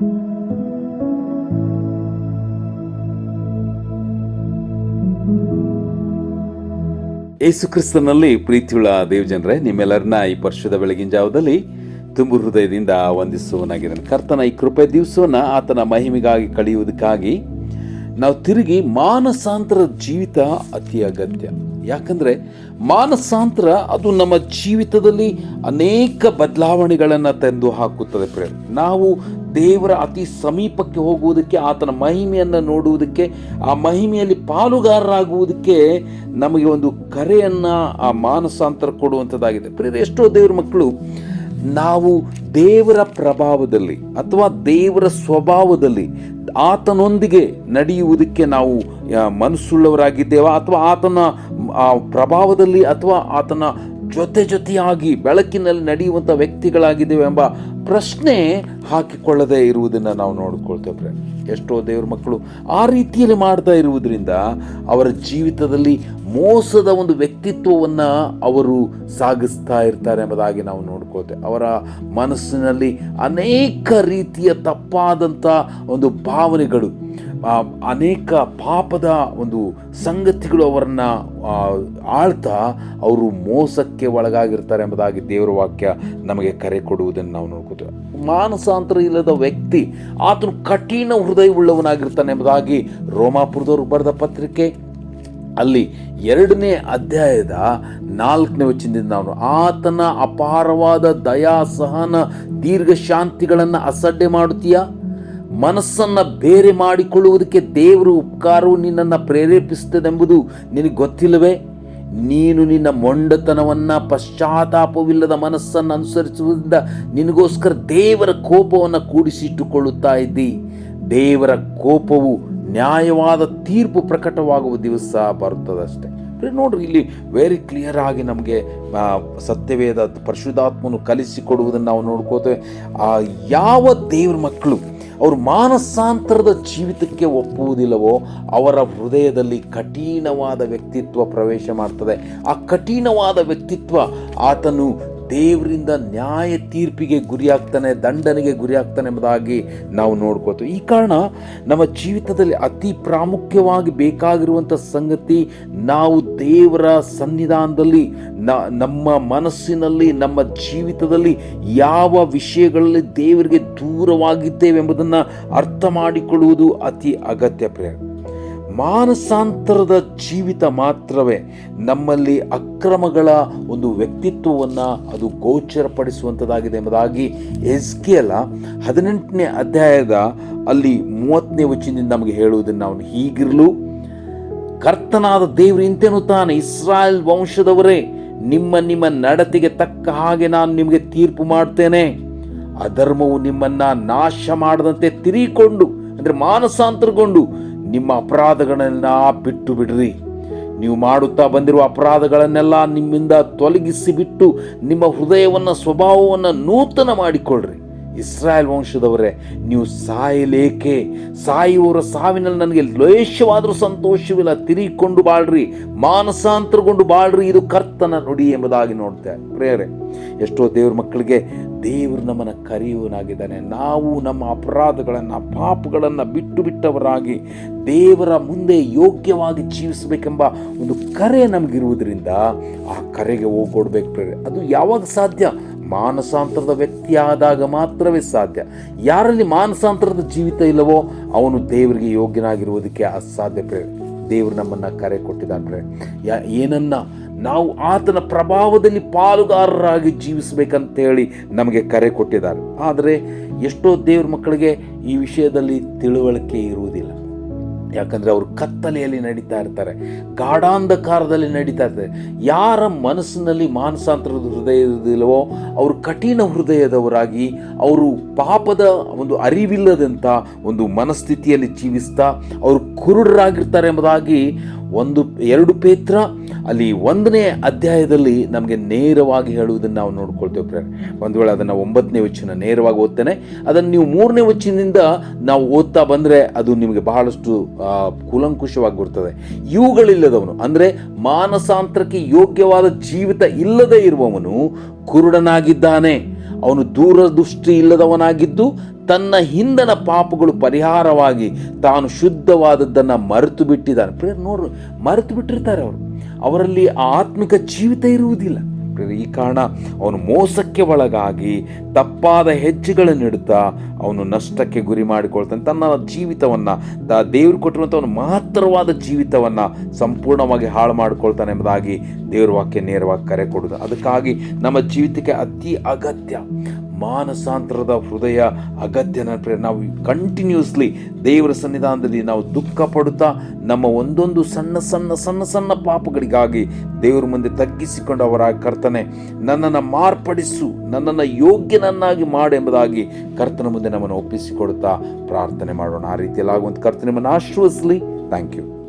ಯೇಸು ಕ್ರಿಸ್ತನಲ್ಲಿ ಪ್ರೀತಿಯುಳ್ಳ ದೇವಜನರೇ, ನಿಮ್ಮೆಲ್ಲರನ್ನ ಈ ವರ್ಷದ ಬೆಳಗಿನ ಜಾವದಲ್ಲಿ ತುಂಬು ಹೃದಯದಿಂದ ವಂದಿಸುವನಾಗಿದ್ದಾನೆ ಕರ್ತನ ಈ ಕೃಪೆ ದಿವಸವನ್ನ ಆತನ ಮಹಿಮೆಗಾಗಿ ಕಳೆಯುವುದಕ್ಕಾಗಿ ನಾವು ತಿರುಗಿ ಮಾನಸಾಂತರ ಜೀವಿತ ಅತಿ ಅಗತ್ಯ. ಯಾಕಂದರೆ ಮಾನಸಾಂತರ ಅದು ನಮ್ಮ ಜೀವಿತದಲ್ಲಿ ಅನೇಕ ಬದಲಾವಣೆಗಳನ್ನು ತಂದು ಹಾಕುತ್ತದೆ ಪ್ರೇಮ ನಾವು ದೇವರ ಅತಿ ಸಮೀಪಕ್ಕೆ ಹೋಗುವುದಕ್ಕೆ, ಆತನ ಮಹಿಮೆಯನ್ನು ನೋಡುವುದಕ್ಕೆ, ಆ ಮಹಿಮೆಯಲ್ಲಿ ಪಾಲುಗಾರರಾಗುವುದಕ್ಕೆ ನಮಗೆ ಒಂದು ಕರೆಯನ್ನು ಆ ಮಾನಸಾಂತರ ಕೊಡುವಂಥದ್ದಾಗಿದೆ. ಪ್ರೇರ ಎಷ್ಟೋ ದೇವ್ರ ಮಕ್ಕಳು ನಾವು ದೇವರ ಪ್ರಭಾವದಲ್ಲಿ ಅಥವಾ ದೇವರ ಸ್ವಭಾವದಲ್ಲಿ ಆತನೊಂದಿಗೆ ನಡೆಯುವುದಕ್ಕೆ ನಾವು ಮನಸ್ಸುಳ್ಳವರಾಗಿದ್ದೇವಾ ಅಥವಾ ಆತನ ಪ್ರಭಾವದಲ್ಲಿ ಅಥವಾ ಆತನ ಜೊತೆ ಜೊತೆಯಾಗಿ ಬೆಳಕಿನಲ್ಲಿ ನಡೆಯುವಂಥ ವ್ಯಕ್ತಿಗಳಾಗಿದ್ದೇವೆ ಎಂಬ ಪ್ರಶ್ನೆ ಹಾಕಿಕೊಳ್ಳದೆ ಇರುವುದನ್ನು ನಾವು ನೋಡಿಕೊಳ್ತೇವೆ ಎಷ್ಟೋ ದೇವ್ರ ಮಕ್ಕಳು ಆ ರೀತಿಯಲ್ಲಿ ಮಾಡ್ತಾ ಇರುವುದರಿಂದ ಅವರ ಜೀವಿತದಲ್ಲಿ ಮೋಸದ ಒಂದು ವ್ಯಕ್ತಿತ್ವವನ್ನು ಅವರು ಸಾಗಿಸ್ತಾ ಇರ್ತಾರೆ ಎಂಬುದಾಗಿ ನಾವು ನೋಡ್ಕೋತೆ ಅವರ ಮನಸ್ಸಿನಲ್ಲಿ ಅನೇಕ ರೀತಿಯ ತಪ್ಪಾದಂಥ ಒಂದು ಭಾವನೆಗಳು ಅನೇಕ ಪಾಪದ ಒಂದು ಸಂಗತಿಗಳು ಅವರನ್ನು ಆಳ್ತಾ ಅವರು ಮೋಸಕ್ಕೆ ಒಳಗಾಗಿರ್ತಾರೆ ಎಂಬುದಾಗಿ ದೇವರ ವಾಕ್ಯ ನಮಗೆ ಕರೆ ಕೊಡುವುದನ್ನು ನಾವು ನೋಡ್ಕೋತೇವೆ ಮಾನಸಾಂತರ ಇಲ್ಲದ ವ್ಯಕ್ತಿ ಆತನು ಕಠಿಣ ಹೃದಯವುಳ್ಳವನಾಗಿರ್ತಾನೆ ಎಂಬುದಾಗಿ ರೋಮಾಪುರದವರು ಬರೆದ ಪತ್ರಿಕೆ. ಅಲ್ಲಿ ಎರಡನೇ ಅಧ್ಯಾಯದ ನಾಲ್ಕನೇ ವಚನದಿಂದ ಅವನು ಆತನ ಅಪಾರವಾದ ದಯಾ ಸಹನ ದೀರ್ಘ ಶಾಂತಿಗಳನ್ನು ಅಸಡ್ಡೆ ಮಾಡುತ್ತೀಯಾ? ಮನಸ್ಸನ್ನು ಬೇರೆ ಮಾಡಿಕೊಳ್ಳುವುದಕ್ಕೆ ದೇವರು ಉಪಕಾರವು ನಿನ್ನನ್ನು ಪ್ರೇರೇಪಿಸುತ್ತದೆಂಬುದು ನಿನಗೆ ಗೊತ್ತಿಲ್ಲವೇ? ನೀನು ನಿನ್ನ ಮೊಂಡತನವನ್ನು ಪಶ್ಚಾತ್ತಾಪವಿಲ್ಲದ ಮನಸ್ಸನ್ನು ಅನುಸರಿಸುವುದರಿಂದ ನಿನಗೋಸ್ಕರ ದೇವರ ಕೋಪವನ್ನು ಕೂಡಿಸಿಟ್ಟುಕೊಳ್ಳುತ್ತಾ ಇದ್ದಿ. ದೇವರ ಕೋಪವು ನ್ಯಾಯವಾದ ತೀರ್ಪು ಪ್ರಕಟವಾಗುವ ದಿವಸ ಬರುತ್ತದಷ್ಟೇ. ಬರೀ ನೋಡ್ರಿ, ಇಲ್ಲಿ ವೆರಿ ಕ್ಲಿಯರ್ ಆಗಿ ನಮಗೆ ಸತ್ಯವೇದ ಪರಿಶುದ್ಧಾತ್ಮನು ಕಲಿಸಿಕೊಡುವುದನ್ನು ನಾವು ನೋಡ್ಕೋತೇವೆ. ಆ, ಯಾವ ದೇವ್ರ ಮಕ್ಕಳು ಅವರು ಮಾನಸಾಂತರದ ಜೀವಿತಕ್ಕೆ ಒಪ್ಪುವುದಿಲ್ಲವೋ ಅವರ ಹೃದಯದಲ್ಲಿ ಕಠಿಣವಾದ ವ್ಯಕ್ತಿತ್ವ ಪ್ರವೇಶ ಮಾಡ್ತದೆ. ಆ ಕಠಿಣವಾದ ವ್ಯಕ್ತಿತ್ವ ಆತನು ದೇವರಿಂದ ನ್ಯಾಯ ತೀರ್ಪಿಗೆ ಗುರಿಯಾಗ್ತಾನೆ, ದಂಡನೆಗೆ ಗುರಿಯಾಗ್ತಾನೆ ಎಂಬುದಾಗಿ ನಾವು ನೋಡ್ಕೋತೀವಿ ಈ ಕಾರಣ ನಮ್ಮ ಜೀವಿತದಲ್ಲಿ ಅತಿ ಪ್ರಾಮುಖ್ಯವಾಗಿ ಬೇಕಾಗಿರುವಂಥ ಸಂಗತಿ ನಾವು ದೇವರ ಸನ್ನಿಧಾನದಲ್ಲಿ ನಮ್ಮ ಮನಸ್ಸಿನಲ್ಲಿ, ನಮ್ಮ ಜೀವಿತದಲ್ಲಿ ಯಾವ ವಿಷಯಗಳಲ್ಲಿ ದೇವರಿಗೆ ದೂರವಾಗಿದ್ದೇವೆ ಎಂಬುದನ್ನು ಅರ್ಥ ಮಾಡಿಕೊಳ್ಳುವುದು ಅತಿ ಅಗತ್ಯ ಪ್ರೇಮ ಮಾನಸಾಂತರದ ಜೀವಿತ ಮಾತ್ರವೇ ನಮ್ಮಲ್ಲಿ ಅಕ್ರಮಗಳ ಒಂದು ವ್ಯಕ್ತಿತ್ವವನ್ನು ಅದು ಗೋಚರಪಡಿಸುವಂಥದ್ದಾಗಿದೆ ಎಂಬುದಾಗಿ ಎಸ್ಕೆಲ ಹದಿನೆಂಟನೇ ಅಧ್ಯಾಯದ ಅಲ್ಲಿ ಮೂವತ್ತನೇ ವಚನದಿಂದ ನಮಗೆ ಹೇಳುವುದನ್ನು ಅವನು ಹೀಗಿರಲು, ಕರ್ತನಾದ ದೇವರು ಇಂತೆನ್ನುತ್ತಾನೆ, ಇಸ್ರಾಯೇಲ್ ವಂಶದವರೇ, ನಿಮ್ಮ ನಿಮ್ಮ ನಡತೆಗೆ ತಕ್ಕ ಹಾಗೆ ನಾನು ನಿಮಗೆ ತೀರ್ಪು ಮಾಡ್ತೇನೆ. ಅಧರ್ಮವು ನಿಮ್ಮನ್ನ ನಾಶ ಮಾಡದಂತೆ ತಿರಿಕೊಂಡು, ಅಂದರೆ ಮಾನಸಾಂತರಗೊಂಡು ನಿಮ್ಮ ಅಪರಾಧಗಳನ್ನ ಬಿಟ್ಟು ಬಿಡ್ರಿ ನೀವು ಮಾಡುತ್ತಾ ಬಂದಿರುವ ಅಪರಾಧಗಳನ್ನೆಲ್ಲ ನಿಮ್ಮಿಂದ ತೊಲಗಿಸಿ ಬಿಟ್ಟು ನಿಮ್ಮ ಹೃದಯವನ್ನು, ಸ್ವಭಾವವನ್ನು ನೂತನ ಮಾಡಿಕೊಳ್ಳ್ರಿ ಇಸ್ರಾಯೇಲ್ ವಂಶದವರೇ, ನೀವು ಸಾಯಲೇಕೆ? ಸಾಯುವವರ ಸಾವಿನಲ್ಲಿ ನನಗೆ ಲೇಷವಾದರೂ ಸಂತೋಷವಿಲ್ಲ. ತಿರುಗಿಕೊಂಡು ಬಾಳ್ರಿ, ಮಾನಸಾಂತರಗೊಂಡು ಬಾಳ್ರಿ. ಇದು ಕರ್ತನ ನುಡಿ ಎಂಬುದಾಗಿ ನೋಡ್ತೇವೆ ಪ್ರೇಯರೆ, ಎಷ್ಟೋ ದೇವ್ರ ಮಕ್ಕಳಿಗೆ ದೇವರು ನಮ್ಮನ್ನು ಕರೆಯುವನಾಗಿದ್ದಾನೆ ನಾವು ನಮ್ಮ ಅಪರಾಧಗಳನ್ನು, ಪಾಪಗಳನ್ನು ಬಿಟ್ಟು ಬಿಟ್ಟವರಾಗಿ ದೇವರ ಮುಂದೆ ಯೋಗ್ಯವಾಗಿ ಜೀವಿಸಬೇಕೆಂಬ ಒಂದು ಕರೆ ನಮಗಿರುವುದರಿಂದ ಆ ಕರೆಗೆ ಹೋಗ್ಕೊಡ್ಬೇಕು ಪ್ರೇರೆ ಅದು ಯಾವಾಗ ಸಾಧ್ಯ? ಮಾನಸಾಂತರದ ವ್ಯಕ್ತಿ ಆದಾಗ ಮಾತ್ರವೇ ಸಾಧ್ಯ. ಯಾರಲ್ಲಿ ಮಾನಸಾಂತರದ ಜೀವಿತ ಇಲ್ಲವೋ ಅವನು ದೇವರಿಗೆ ಯೋಗ್ಯನಾಗಿರುವುದಕ್ಕೆ ಅಸಾಧ್ಯ ಪ್ರೇರೆ ದೇವರು ನಮ್ಮನ್ನು ಕರೆ ಕೊಟ್ಟಿದ್ದಾನೆ ಯಾ ಏನನ್ನ ನಾವು ಆತನ ಪ್ರಭಾವದಲ್ಲಿ ಪಾಲುಗಾರರಾಗಿ ಜೀವಿಸಬೇಕಂತೇಳಿ ನಮಗೆ ಕರೆ ಕೊಟ್ಟಿದ್ದಾರೆ. ಆದರೆ ಎಷ್ಟೋ ದೇವ್ರ ಮಕ್ಕಳಿಗೆ ಈ ವಿಷಯದಲ್ಲಿ ತಿಳುವಳಿಕೆ ಇರುವುದಿಲ್ಲ. ಯಾಕಂದರೆ ಅವರು ಕತ್ತಲೆಯಲ್ಲಿ ನಡೀತಾ ಇರ್ತಾರೆ, ಗಾಢಾಂಧಕಾರದಲ್ಲಿ ನಡೀತಾ ಇರ್ತಾರೆ. ಯಾರ ಮನಸ್ಸಿನಲ್ಲಿ ಮಾನಸಾಂತರದ ಹೃದಯ ಇರುವುದಿಲ್ಲವೋ, ಅವರು ಕಠಿಣ ಹೃದಯದವರಾಗಿ, ಅವರು ಪಾಪದ ಒಂದು ಅರಿವಿಲ್ಲದಂಥ ಒಂದು ಮನಸ್ಥಿತಿಯಲ್ಲಿ ಜೀವಿಸ್ತಾ, ಅವರು ಕುರುಡರಾಗಿರ್ತಾರೆ ಎಂಬುದಾಗಿ ಒಂದು, ಎರಡು ಪೇತ್ರ, ಅಲ್ಲಿ ಒಂದನೇ ಅಧ್ಯಾಯದಲ್ಲಿ ನಮಗೆ ನೇರವಾಗಿ ಹೇಳುವುದನ್ನು ನಾವು ನೋಡ್ಕೊಳ್ತೇವೆ ಪ್ರೇರೆ ಒಂದು ವೇಳೆ ಅದನ್ನು ಒಂಬತ್ತನೇ ವಚನ ನೇರವಾಗಿ ಓದ್ತೇನೆ, ಅದನ್ನು ನೀವು ಮೂರನೇ ವಚನದಿಂದ ನಾವು ಓದ್ತಾ ಬಂದರೆ ಅದು ನಿಮಗೆ ಬಹಳಷ್ಟು ಕುಲಂಕುಷವಾಗಿ ಬರ್ತದೆ ಇವುಗಳಿಲ್ಲದವನು, ಅಂದರೆ ಮಾನಸಾಂತರಕ್ಕೆ ಯೋಗ್ಯವಾದ ಜೀವಿತ ಇಲ್ಲದೆ ಇರುವವನು ಕುರುಡನಾಗಿದ್ದಾನೆ. ಅವನು ದೂರದೃಷ್ಟಿ ಇಲ್ಲದವನಾಗಿದ್ದು ತನ್ನ ಹಿಂದನ ಪಾಪಗಳು ಪರಿಹಾರವಾಗಿ ತಾನು ಶುದ್ಧವಾದದ್ದನ್ನು ಮರೆತು ಬಿಟ್ಟಿದ್ದಾನೆ ಪ್ರೇರ್ ನೋಡ್ರು, ಮರೆತು ಬಿಟ್ಟಿರ್ತಾರೆ ಅವರು. ಅವರಲ್ಲಿ ಆತ್ಮಿಕ ಜೀವಿತ ಇರುವುದಿಲ್ಲ. ಈ ಕಾರಣ ಅವನು ಮೋಸಕ್ಕೆ ಒಳಗಾಗಿ ತಪ್ಪಾದ ಹೆಜ್ಜೆಗಳನ್ನು ಇಡುತ್ತಾ ಅವನು ನಷ್ಟಕ್ಕೆ ಗುರಿ ಮಾಡಿಕೊಳ್ತಾನೆ. ತನ್ನ ಜೀವಿತವನ್ನು ದೇವರು ಕೊಟ್ಟಿರುವಂಥ ಅವನು ಮಹತ್ತರವಾದ ಜೀವಿತವನ್ನು ಸಂಪೂರ್ಣವಾಗಿ ಹಾಳು ಮಾಡಿಕೊಳ್ತಾನೆ ಎಂಬುದಾಗಿ ದೇವ್ರ ವಾಕ್ಯ ನೇರವಾಗಿ ಕರೆ ಕೊಡೋದು. ಅದಕ್ಕಾಗಿ ನಮ್ಮ ಜೀವಿತಕ್ಕೆ ಅತಿ ಅಗತ್ಯ. ಮಾನಸಾಂತರದ ಹೃದಯ ಅಗತ್ಯನ ಪ್ರೇರಣೆ ನಾವು ಕಂಟಿನ್ಯೂಸ್ಲಿ ದೇವರ ಸನ್ನಿಧಾನದಲ್ಲಿ ನಾವು ದುಃಖ ಪಡುತ್ತಾ, ನಮ್ಮ ಒಂದೊಂದು ಸಣ್ಣ ಸಣ್ಣ ಸಣ್ಣ ಸಣ್ಣ ಪಾಪಗಳಿಗಾಗಿ ದೇವರ ಮುಂದೆ ತಗ್ಗಿಸಿಕೊಂಡು ಅವರ ಕರ್ತನೆ, ನನ್ನನ್ನು ಮಾರ್ಪಡಿಸು, ನನ್ನನ್ನು ಯೋಗ್ಯನನ್ನಾಗಿ ಮಾಡು ಎಂಬುದಾಗಿ ಕರ್ತನ ಮುಂದೆ ನಮ್ಮನ್ನು ಒಪ್ಪಿಸಿಕೊಡುತ್ತಾ ಪ್ರಾರ್ಥನೆ ಮಾಡೋಣ. ಆ ರೀತಿಯಲ್ಲಿ ಆಗುವಂಥ ಕರ್ತನೆ ನಿಮ್ಮನ್ನು ಆಶ್ರಯಿಸಲಿ. Thank you